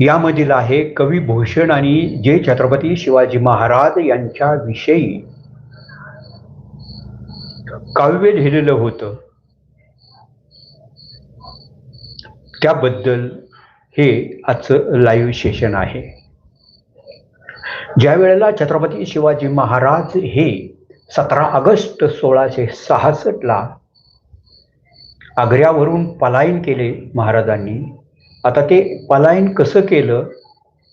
यामधील आहे कवी भूषण आणि जे छत्रपती शिवाजी महाराज यांच्या विषयी काव्य लिहिलेलं होतं. त्याबद्दल हे आजचं लाईव्ह सेशन आहे. ज्या वेळेला छत्रपती शिवाजी महाराज हे सतरा ऑगस्ट सोळाशे सहासष्टला आग्र्यावरून पलायन केले महाराजांनी आता ते पलायन कसं केलं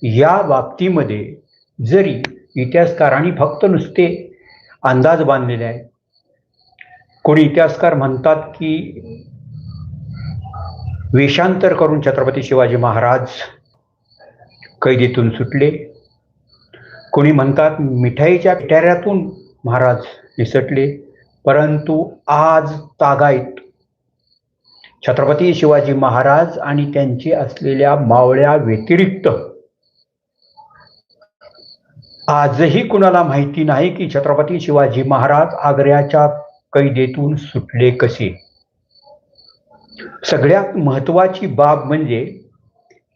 या बाबतीमध्ये जरी इतिहासकारांनी फक्त नुसते अंदाज बांधलेले आहेत. कोणी इतिहासकार म्हणतात की वेषांतर करून छत्रपती शिवाजी महाराज कैदीतून सुटले. कोणी म्हणतात मिठाईच्या पिठाऱ्यातून महाराज निसटले. परंतु आज तागायत छत्रपती शिवाजी महाराज आणि त्यांची असलेल्या मावळ्या व्यतिरिक्त आजही कुणाला माहिती नाही की छत्रपती शिवाजी महाराज आग्र्याच्या कैदेतून सुटले कसे? सगळ्यात महत्वाची बाब म्हणजे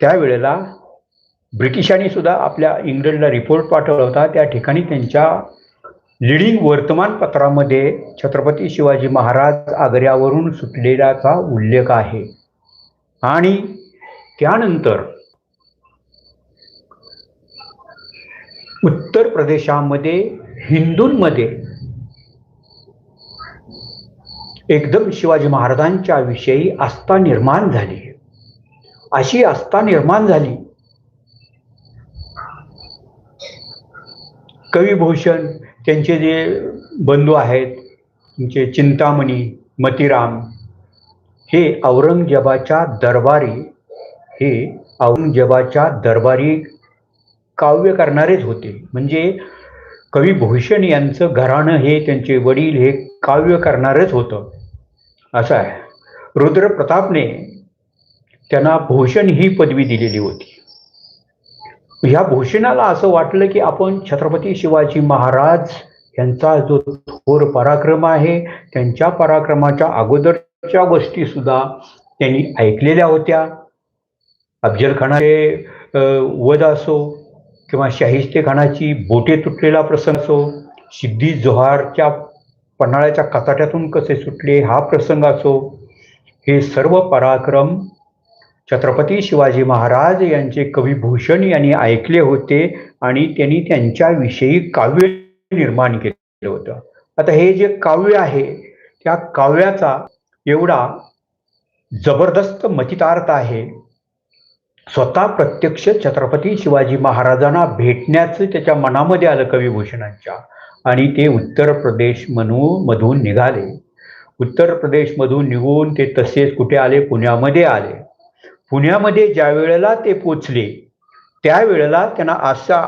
त्यावेळेला ब्रिटिशांनी सुद्धा आपल्या इंग्लंडला रिपोर्ट पाठवला होता. त्या ठिकाणी त्यांच्या लिडिंग वर्तमानपत्रामध्ये छत्रपती शिवाजी महाराज आग्र्यावरून सुटलेल्याचा उल्लेख आहे. आणि त्यानंतर उत्तर प्रदेशामध्ये हिंदूंमध्ये एकदम शिवाजी महाराजांच्या विषयी आस्था निर्माण झाली. अशी आस्था निर्माण झाली. कविभूषण त्यांचे जे बंधू आहेत तुमचे चिंतामणी मतिराम हे औरंगजेबाच्या दरबारी हे औरंगजेबाच्या दरबारी काव्य करणारेच होते. म्हणजे कवी भूषण यांचं घराणं हे त्यांचे वडील हे काव्य करणारच होतं. असं आहे. रुद्र प्रतापने त्यांना भूषण ही पदवी दिलेली होती. ह्या भूषणाला असं वाटलं की आपण छत्रपती शिवाजी महाराज यांचा जो थोर पराक्रम आहे त्यांच्या पराक्रमाच्या अगोदरच्या गोष्टी सुद्धा त्यांनी ऐकलेल्या होत्या. अफजल खानाचे वध असो किंवा शाहिस्ते खानाची बोटे तुटलेला प्रसंग असो सिद्धी जोहारच्या पन्हाळ्याच्या कचाट्यातून कसे सुटले हा प्रसंग असो हे सर्व पराक्रम छत्रपती शिवाजी महाराज यांचे कविभूषण यांनी ऐकले होते आणि त्यांनी त्यांच्याविषयी काव्य निर्माण केलं होतं. आता हे जे काव्य आहे त्या काव्याचा एवढा जबरदस्त मतितार्थ आहे. स्वतः प्रत्यक्ष छत्रपती शिवाजी महाराजांना भेटण्याचं त्याच्या मनामध्ये आलं कविभूषणांच्या आणि ते उत्तर प्रदेश म्हणू मधून निघाले. उत्तर प्रदेशमधून निघून ते तसेच कुठे आले? पुण्यामध्ये आले. पुण्यामध्ये ज्या वेळेला ते पोचले त्यावेळेला त्यांना असं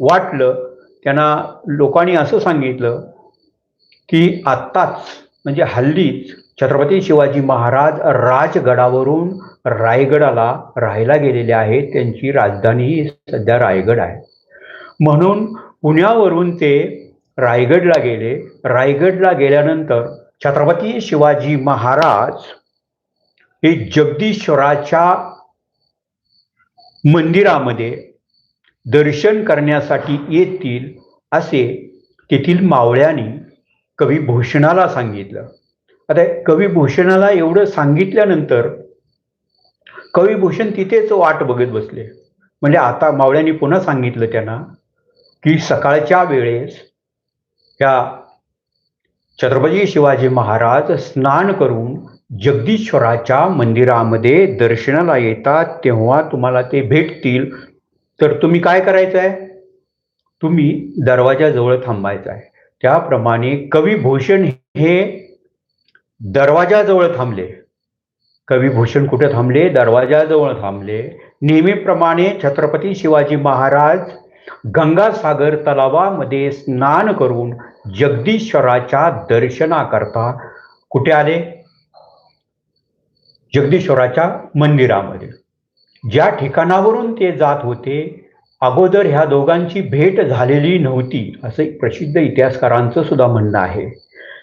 वाटलं त्यांना लोकांनी असं सांगितलं की आत्ताच म्हणजे हल्लीच छत्रपती शिवाजी महाराज राजगडावरून रायगडाला राहायला गेलेले आहेत. त्यांची राजधानी सध्या रायगड आहे. म्हणून पुण्यावरून ते रायगडला गेले. रायगडला गेल्यानंतर छत्रपती शिवाजी महाराज हे जगदीश्वराच्या मंदिरामध्ये दर्शन करण्यासाठी येतील असे तेथील मावळ्यांनी कविभूषणाला सांगितलं. आता कविभूषणाला एवढं सांगितल्यानंतर कविभूषण तिथेच वाट बघत बसले. म्हणजे आता मावळ्यांनी पुन्हा सांगितलं त्यांना की सकाळच्या वेळेस ह्या छत्रपती शिवाजी महाराज स्नान करून जगदीश्वराच्या मंदिरामध्ये दर्शनाला येतात तेव्हा तुम्हाला ते भेटतील. तर तुम्ही काय करायचं आहे तुम्ही दरवाजाजवळ थांबायचं आहे त्याप्रमाणे कविभूषण हे दरवाजाजवळ थांबले. कविभूषण कुठे थांबले? दरवाजाजवळ थांबले. नेहमीप्रमाणे छत्रपती शिवाजी महाराज गंगासागर तलावामध्ये स्नान करून जगदीश्वराच्या दर्शनाकरता कुठे आले? जगदीश्वराच्या मंदिरामध्ये. ज्या ठिकाणावरून ते जात होते अगोदर ह्या दोघांची भेट झालेली नव्हती असं एक प्रसिद्ध इतिहासकारांचं सुद्धा म्हणणं आहे.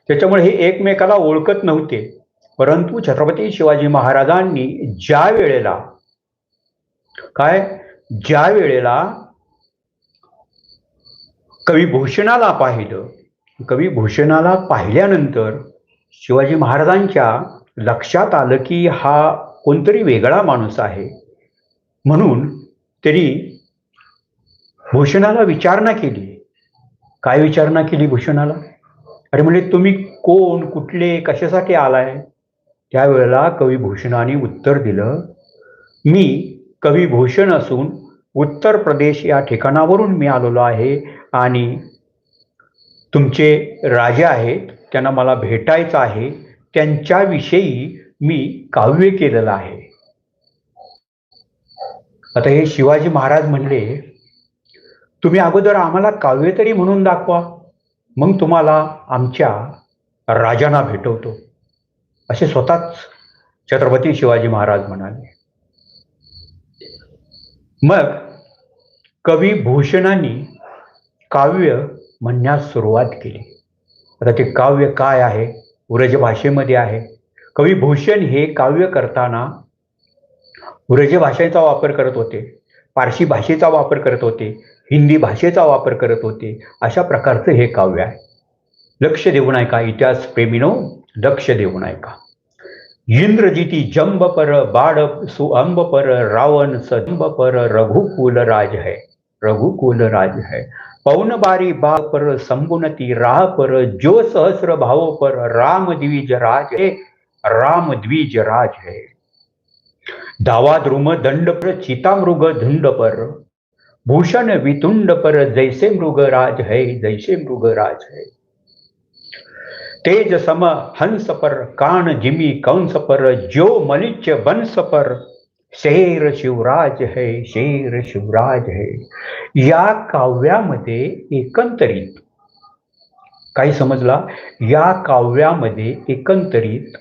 त्याच्यामुळे हे एकमेकाला ओळखत नव्हते. परंतु छत्रपती शिवाजी महाराजांनी ज्या वेळेला काय? ज्या वेळेला कवी भूषणाला पाहिलं कवी भूषणाला पाहिल्यानंतर शिवाजी महाराजांच्या लक्षात आलं की हा कोणतरी वेगळा माणूस आहे. म्हणून त्यांनी भूषणाला विचारणा केली. काय विचारणा केली भूषणाला? अरे म्हणजे तुम्ही कोण कुठले कशासाठी आलाय? त्यावेळेला कवी भूषणाने उत्तर दिलं मी कवी भूषण असून उत्तर प्रदेश या ठिकाणावरून मी आलेलो आहे आणि तुमचे राजे आहेत त्यांना मला भेटायचं आहे त्यांच्याविषयी मी काव्य केलेलं आहे. आता हे शिवाजी महाराज म्हणले तुम्ही अगोदर आम्हाला काव्य तरी म्हणून दाखवा मग तुम्हाला आमच्या राजांना भेटवतो. असे स्वतःच छत्रपती शिवाजी महाराज म्हणाले. मग कवी भूषणांनी काव्य म्हणण्यास सुरुवात केली. आता ते काव्य काय आहे? उरज भाषेमध्ये आहे. कवी भूषण हे काव्य करताना उरज भाषेचा वापर करत होते. पारशी भाषेचा वापर करत होते. हिंदी भाषेचा वापर करत होते. अशा प्रकारचं हे काव्य आहे. लक्ष देऊन ऐका इतिहास प्रेमीनो लक्ष देऊन ऐका इंद्रजिती जंब पर बाड सुअंब पर रावण सजंब पर रघुकुल राज है रघुकुल राज है. पौन बारी बा पर संबुनती राह पर जो सहस्र भाव पर राम द्विज राज है राम द्विज राज है। दावा ध्रुम दंड पर चितामृग धुंड पर भूषण वितुंड पर जैसे मृग राज है जैसे मृग राज है। तेज सम हंस पर कान जिमी कंस पर जो मलिच वंश पर शेर शिवराज है शेर शिवराज है. या काव्यामध्ये एकंदरीत काही समजला? या काव्यामध्ये एकंदरीत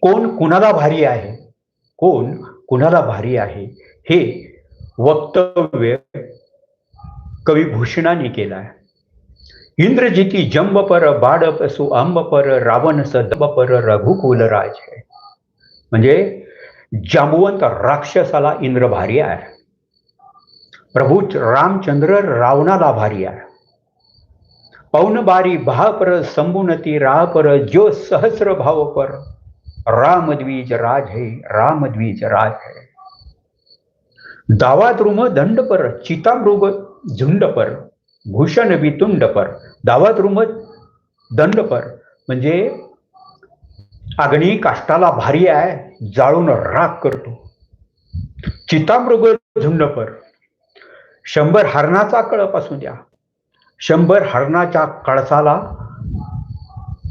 कोण कुणाला भारी आहे? कोण कुणाला भारी आहे? हे वक्तव्य कवी भूषणाने केलं आहे इंद्रजिती जंब पर बाडप सुआंब पर रावण सदब पर रघुकुल राज है. म्हणजे जांबुवंत राक्षसाला इंद्र भारी आहे. प्रभू रामचंद्र रावणाला भारी आहे. पौन बारी भा पर संबुनती राह पर जो सहस्र भाव पर राम राज है रामद्वीज राज. है दावाद्रुम दंड पर चितामृग झुंड पर भूषण वितुंड पर दावात दंड पर म्हणजे अग्नी काष्टाला भारी आहे जाळून राग करतो. चितामृग झुंड पर. शंभर हरणाचा कळप असू द्या. शंभर हरणाच्या कळसाला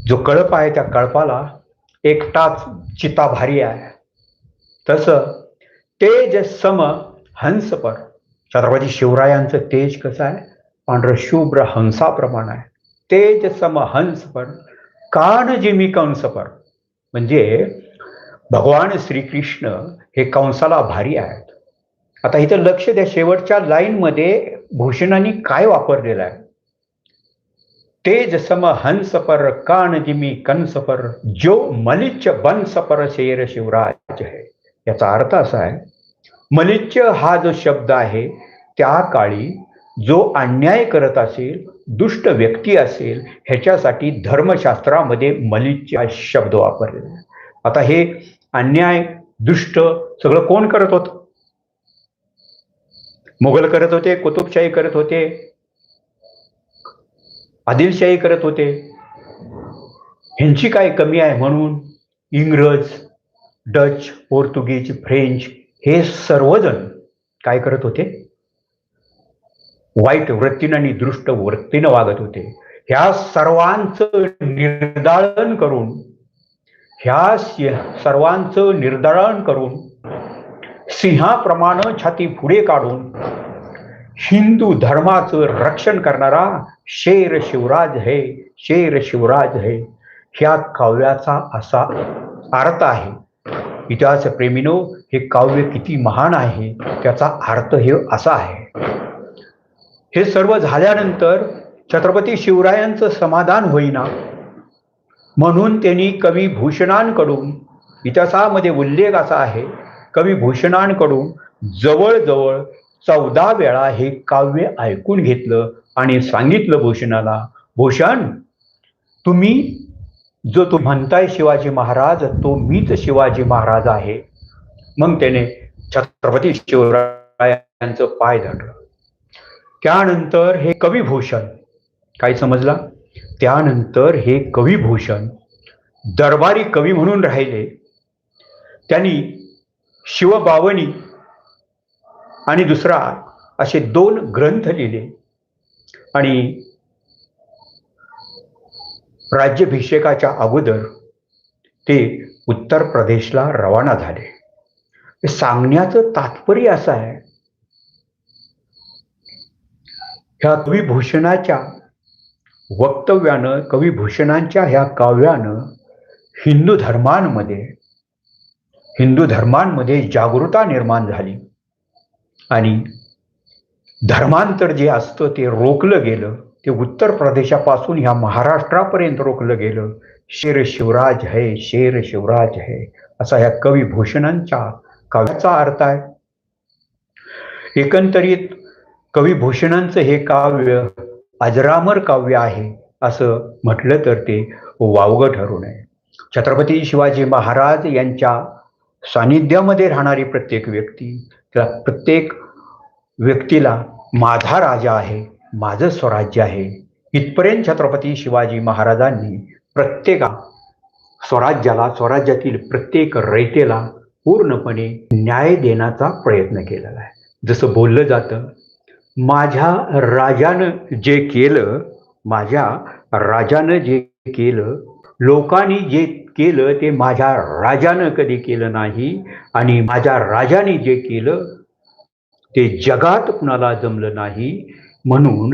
जो कळप आहे त्या कळपाला एकटाच चिता भारी आहे. तसं तेज सम हंस पर. छत्रपती शिवरायांचं तेज कसं आहे? पांढरं शुभ्र हंसाप्रमाण आहे. तेज सम हंस पण कान जिमी कंसपर म्हणजे भगवान श्रीकृष्ण हे कंसाला भारी आहेत. आता इथं लक्ष द्या शेवटच्या लाईनमध्ये भूषणांनी काय वापरलेलं आहे? तेज सम हंस पर कान जिमी कंस पर जो मलिच्च बंस पर शेर शिवराज है. याचा अर्थ असा आहे मलिच्च हा जो शब्द आहे त्या काळी जो अन्याय करत असेल दुष्ट व्यक्ती असेल ह्याच्यासाठी धर्मशास्त्रामध्ये मलिच्य हा शब्द वापरलेला आता हे अन्याय दुष्ट सगळं कोण करत होत? मुघल करत होते कुतुबशाही करत होते आदिलशाही करत होते. ह्यांची काय कमी आहे म्हणून? इंग्रज डच पोर्तुगीज फ्रेंच हे सर्वजण काय करत होते? वाईट वृत्तीनं आणि दृष्ट वृत्तीनं वागत होते. ह्या सर्वांचं निर्दाळन करून ह्या सर्वांचं निर्दाळन करून सिंहाप्रमाणे छाती पुढे काढून हिंदू धर्माचं रक्षण करणारा शेर शिवराज है शेर शिवराज है ह्या काव्याचा असा अर्थ आहे. इतिहास प्रेमीनो हे काव्य किती महान आहे त्याचा अर्थ हे असा आहे. हे सर्व झाल्यानंतर छत्रपती शिवरायांचं समाधान होईना. म्हणून त्यांनी कवी भूषणांकडून इतिहासामध्ये उल्लेख असा आहे कवी भूषणांकडून जवळजवळ चौदा वेळा हे काव्य ऐकून घेतलं आणि सांगितलं भूषणाला भूषण तुम्ही जो तू म्हणताय शिवाजी महाराज तो मीच शिवाजी महाराज आहे. मग त्याने छत्रपती शिवरायांचं पाय धरलं. त्यानंतर हे कविभूषण. काय समजला? त्यानंतर हे कविभूषण दरबारी कवी म्हणून राहिले. त्यांनी शिवबावनी आणि दुसरा असे दोन ग्रंथ लिहिले. आणि राज्याभिषेकाच्या अगोदर ते उत्तर प्रदेशला रवाना झाले. सांगण्याचं तात्पर्य असं आहे ह्या कविभूषणाच्या वक्तव्यानं कविभूषणांच्या ह्या काव्यानं हिंदू धर्मांमध्ये हिंदू धर्मांमध्ये जागृता निर्माण झाली. आणि धर्मांतर जे असतं ते रोखलं गेलं. ते उत्तर प्रदेशापासून ह्या महाराष्ट्रापर्यंत रोखलं गेलं. शेर शिवराज है शेर शिवराज है असा ह्या कविभूषणांच्या काव्याचा अर्थ आहे. एकंदरीत कविभूषणांचं हे काव्य अजरामर काव्य आहे असं म्हटलं तर ते वावगं ठरू नये. छत्रपती शिवाजी महाराज यांच्या सानिध्यामध्ये राहणारी प्रत्येक व्यक्ती त्या प्रत्येक व्यक्तीला माझा राजा आहे माझं स्वराज्य आहे. इथपर्यंत छत्रपती शिवाजी महाराजांनी प्रत्येका स्वराज्याला स्वराज्यातील प्रत्येक रयतेला पूर्णपणे न्याय देण्याचा प्रयत्न केलेला आहे. जसं बोललं जातं माझ्या राजानं जे केलं माझ्या राजानं जे केलं लोकांनी जे केलं ते माझ्या राजानं कधी केलं नाही. आणि माझ्या राजाने जे केलं ते जगात कुणाला जमलं नाही. म्हणून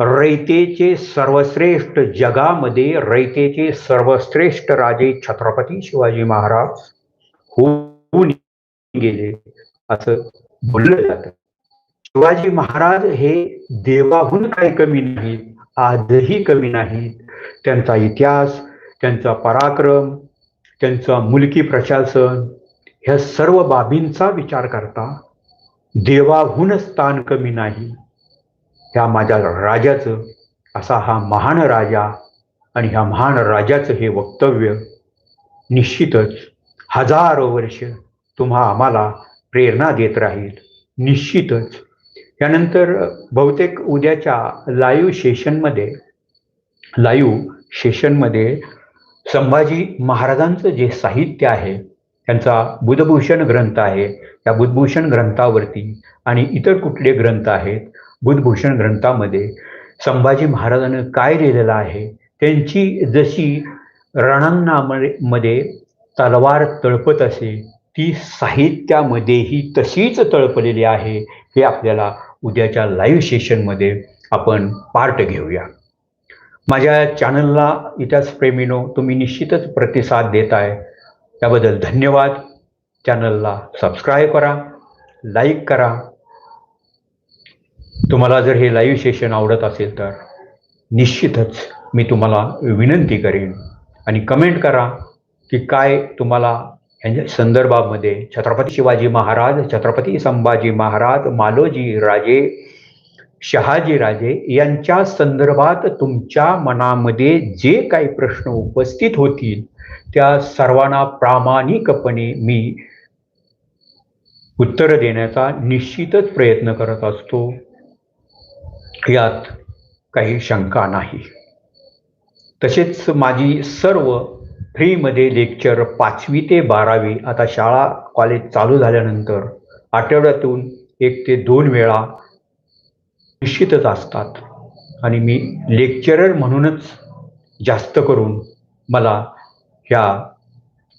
रयतेचे सर्वश्रेष्ठ जगामध्ये रयतेचे सर्वश्रेष्ठ राजे छत्रपती शिवाजी महाराज होऊन गेले असं बोललं जातं. शिवाजी महाराज हे देवाहून काही कमी नाहीत आजही कमी नाहीत. त्यांचा इतिहास त्यांचा पराक्रम त्यांचा मुलकी प्रशासन ह्या सर्व बाबींचा विचार करता देवाहून स्थान कमी नाही. ह्या माझ्या राजाचं असा हा महान राजा आणि ह्या महान राजाचं हे वक्तव्य निश्चितच हजारो वर्ष तुम्हा आम्हाला प्रेरणा देत राहील. निश्चितच. त्यानंतर बहुतेक उद्याच्या लाईव्ह सेशनमध्ये लाईव्ह सेशनमध्ये संभाजी महाराजांचं जे साहित्य आहे त्यांचा बुधभूषण ग्रंथ आहे त्या बुधभूषण ग्रंथावरती आणि इतर कुठले ग्रंथ आहेत बुधभूषण ग्रंथामध्ये संभाजी महाराजांनं काय लिहिलेलं आहे त्यांची जशी रणांगणामध्ये तलवार तळपत असे ती साहित्यामध्येही तशीच तळपलेली आहे हे आपल्याला उद्याच्या लाईव्ह सेशनमध्ये आपण पार्ट घेऊया. माझ्या चॅनलला इतिहासप्रेमीनो तुम्ही निश्चितच प्रतिसाद देत आहे त्याबद्दल धन्यवाद. चॅनलला सबस्क्राईब करा लाईक करा. तुम्हाला जर हे लाईव्ह सेशन आवडत असेल तर निश्चितच मी तुम्हाला विनंती करेन. आणि कमेंट करा की काय तुम्हाला यांच्या संदर्भामध्ये छत्रपती शिवाजी महाराज छत्रपती संभाजी महाराज मालोजी राजे शहाजी राजे यांच्या संदर्भात तुमच्या मनामध्ये जे काही प्रश्न उपस्थित होतील त्या सर्वांना प्रामाणिकपणे मी उत्तर देण्याचा निश्चितच प्रयत्न करत असतो. यात काही शंका नाही. तसेच माझी सर्व फ्रीमध्ये लेक्चर पाचवी ते बारावी आता शाळा कॉलेज चालू झाल्यानंतर आठवड्यातून एक ते दोन वेळा निश्चितच असतात. आणि मी लेक्चरर म्हणूनच जास्त करून मला ह्या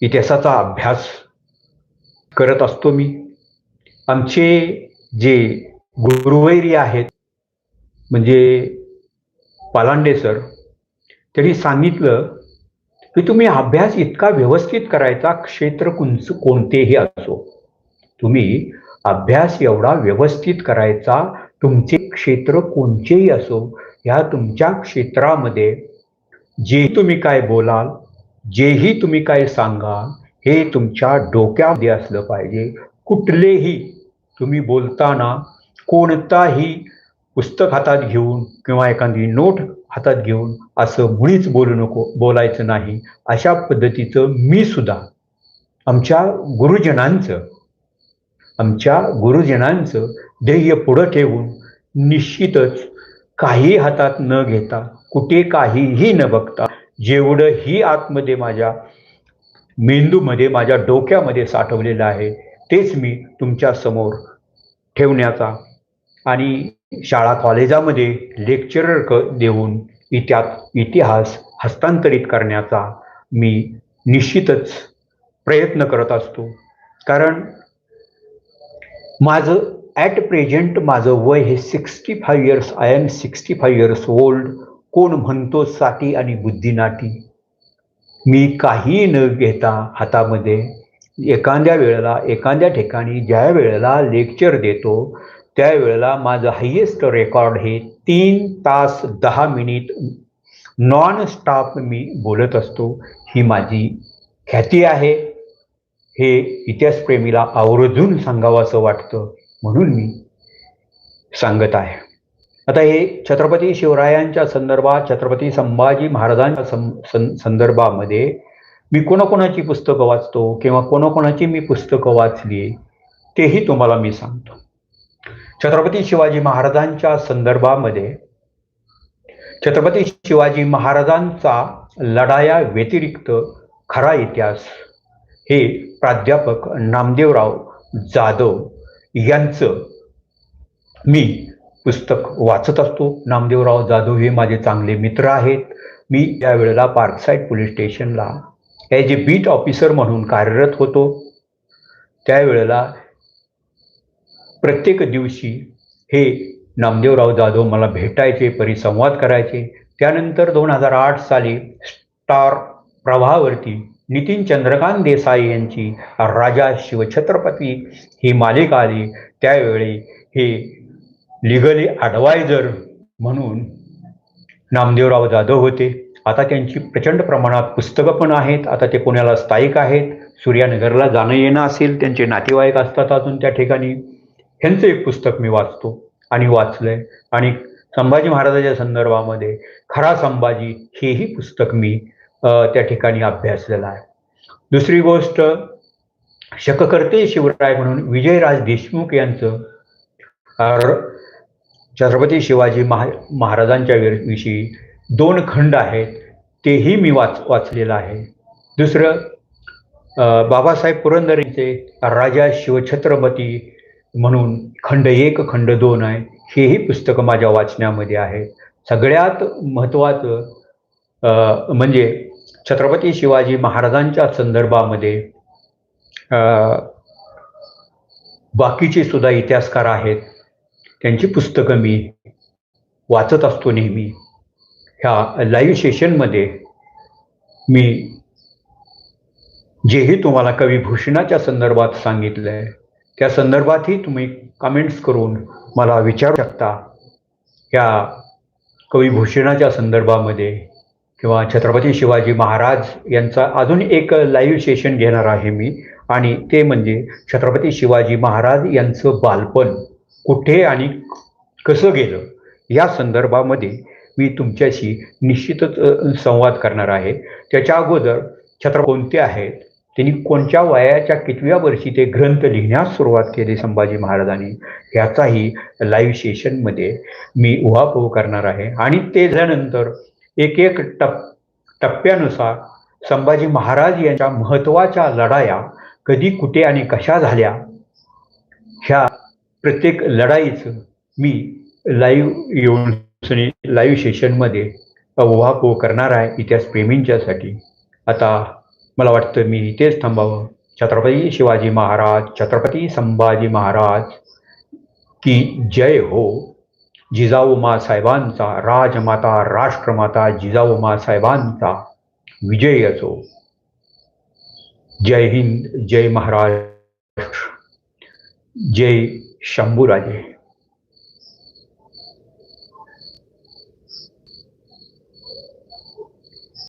इतिहासाचा अभ्यास करत असतो मी. आमचे जे गुरुवैरी आहेत म्हणजे पालांडे सर त्यांनी सांगितलं की तुम्ही अभ्यास इतका व्यवस्थित करायचा क्षेत्र कुंच कोणतेही असो. तुम्ही अभ्यास एवढा व्यवस्थित करायचा तुमचे क्षेत्र कोणतेही असो ह्या तुमच्या क्षेत्रामध्ये जे तुम्ही काय बोलाल जेही तुम्ही काय सांगाल हे तुमच्या डोक्यामध्ये असलं पाहिजे. कुठलेही तुम्ही बोलताना कोणताही पुस्तक हातात घेऊन किंवा एखादी नोट हातात घेऊन असं मुळीच बोलू नको बोलायचं नाही. अशा पद्धतीचं मी सुद्धा आमच्या गुरुजनांचं आमच्या गुरुजनांचं ध्येय पुढं ठेवून निश्चितच काही हातात न घेता कुठे काहीही न बघता जेवढं ही आतमध्ये माझ्या मेंदूमध्ये माझ्या डोक्यामध्ये साठवलेलं आहे तेच मी तुमच्यासमोर ठेवण्याचा आणि शाळा कॉलेजामध्ये लेक्चरर क देऊन इत्यात इतिहास हस्तांतरित करण्याचा मी निश्चितच प्रयत्न करत असतो. कारण माझं ॲट प्रेझेंट माझं वय हे sixty five years I am sixty five years old कोण म्हणतो साठी आणि बुद्धिनाटी मी काही न घेता हातामध्ये एखाद्या वेळेला एखाद्या ठिकाणी ज्या वेळेला लेक्चर देतो त्यावेळेला माझं हायेस्ट रेकॉर्ड हे तीन तास दहा मिनिट नॉन स्टॉप मी बोलत असतो. ही माझी ख्याती आहे. हे इतिहासप्रेमीला आवर्जून सांगावं असं वाटतं म्हणून मी सांगत आहे. आता हे छत्रपती शिवरायांच्या संदर्भात छत्रपती संभाजी महाराजांच्या सं संदर्भामध्ये मी कोणाकोणाची पुस्तकं वाचतो किंवा कोणाकोणाची मी पुस्तकं वाचली तेही तुम्हाला मी सांगतो. छत्रपती शिवाजी महाराजांच्या संदर्भामध्ये छत्रपती शिवाजी महाराजांचा लढाया व्यतिरिक्त खरा इतिहास हे प्राध्यापक नामदेवराव जाधव यांचं मी पुस्तक वाचत असतो. नामदेवराव जाधव हे माझे चांगले मित्र आहेत. मी त्यावेळेला पार्कसाईड पोलीस स्टेशनला ॲज ए बीट ऑफिसर म्हणून कार्यरत होतो. त्यावेळेला प्रत्येक दिवशी हे नामदेवराव जाधव मला भेटायचे परिसंवाद करायचे. त्यानंतर दोन हजार आठ साली स्टार प्रभावरती नितीन चंद्रकांत देसाई यांची राजा शिवछत्रपती ही मालिका आली. त्यावेळी हे लिगली ॲडवायझर म्हणून नामदेवराव जाधव होते. आता त्यांची प्रचंड प्रमाणात पुस्तकं पण आहेत. आता ते पुण्याला स्थायिक आहेत. सूर्यानगरला जाणं येणं असेल त्यांचे नातेवाईक असतात अजून त्या ठिकाणी. ह्यांचं एक पुस्तक मी वाचतो आणि वाचलंय. आणि संभाजी महाराजाच्या संदर्भामध्ये खरा संभाजी हेही पुस्तक मी त्या ठिकाणी अभ्यासलेलं आहे. दुसरी गोष्ट शककर्ते शिवराय म्हणून विजयराज देशमुख यांचं छत्रपती शिवाजी महा महाराजांच्या विषयी दोन खंड आहेत तेही मी वाच वाचलेलं आहे. दुसरं बाबासाहेब पुरंदरेंचे राजा शिवछत्रपती म्हणून खंड एक खंड दोन आहे हेही पुस्तकं माझ्या वाचण्यामध्ये आहेत सगळ्यात महत्त्वाचं म्हणजे छत्रपती शिवाजी महाराजांच्या संदर्भामध्ये बाकीचे सुद्धा इतिहासकार आहेत. त्यांची पुस्तकं मी वाचत असतो नेहमी. ह्या लाईव्ह सेशनमध्ये मी जेही तुम्हाला कवी भूषणाच्या संदर्भात सांगितलं आहे त्या संदर्भातही तुम्ही कमेंट्स करून मला विचारू शकता. ह्या कविभूषणाच्या संदर्भामध्ये किंवा छत्रपती शिवाजी महाराज यांचा अजून एक लाईव्ह सेशन घेणार आहे मी. आणि ते म्हणजे छत्रपती शिवाजी महाराज यांचं बालपण कुठे आणि कसं गेलं? या संदर्भामध्ये मी तुमच्याशी निश्चितच संवाद करणार आहे. त्याच्या अगोदर छत्र कोणते आहेत? त्यांनी कोणत्या वयाच्या कितव्या वर्षी ते ग्रंथ लिहिण्यास सुरुवात केली संभाजी महाराजांनी? ह्याचाही लाईव्ह सेशनमध्ये मी उहापोह करणार आहे. आणि ते झाल्यानंतर एक एक टप टप्प्यानुसार संभाजी महाराज यांच्या महत्त्वाच्या लढाया कधी कुठे आणि कशा झाल्या ह्या प्रत्येक लढाईचं मी लाईव्ह येऊन लाईव्ह सेशनमध्ये उहापोह करणार आहे इतिहास प्रेमींच्यासाठी. आता मला वाटतं मी इथेच थांबावं. छत्रपती शिवाजी महाराज छत्रपती संभाजी महाराज की जय हो. जिजाऊ साहेबांचा राजमाता राष्ट्रमाता जिजाऊ साहेबांचा विजय असो. जय हिंद जय महाराष्ट्र. जय शंभूराजे.